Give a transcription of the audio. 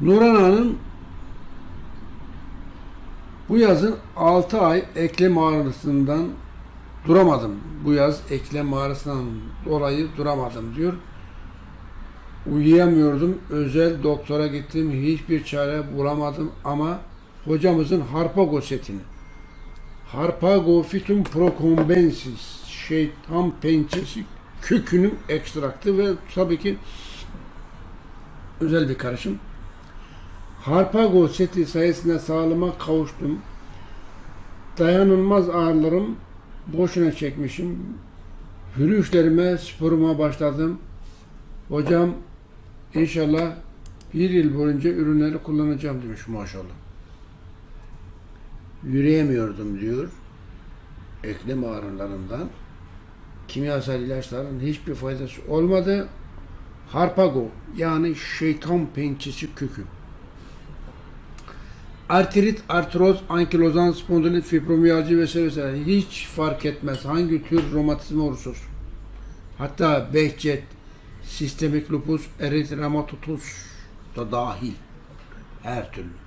Nurhan Hanım bu yazın 6 ay eklem ağrısından duramadım. Bu yaz eklem ağrısından dolayı duramadım diyor. Uyuyamıyordum. Özel doktora gittim. Hiçbir çare bulamadım ama hocamızın Harpago setini Harpago Phytum Procumbensis şeytan pençesi kökünün ekstraktı ve tabii ki özel bir karışım. Harpago seti sayesinde sağlığıma kavuştum. Dayanılmaz ağrılarım boşuna çekmişim. Yürüyüşlerime, sporuma başladım. Hocam inşallah bir yıl boyunca ürünleri kullanacağım demiş maşallah. Yürüyemiyordum diyor. Eklem ağrılarından. Kimyasal ilaçların hiçbir faydası olmadı. Harpago yani şeytan pençesi kökü. Artrit, artroz, ankilozan, spondilit, fibromiyalji vesaire vesaire hiç fark etmez hangi tür romatizma olursa. Hatta Behçet, sistemik lupus, eritematosus da dahil. Her türlü.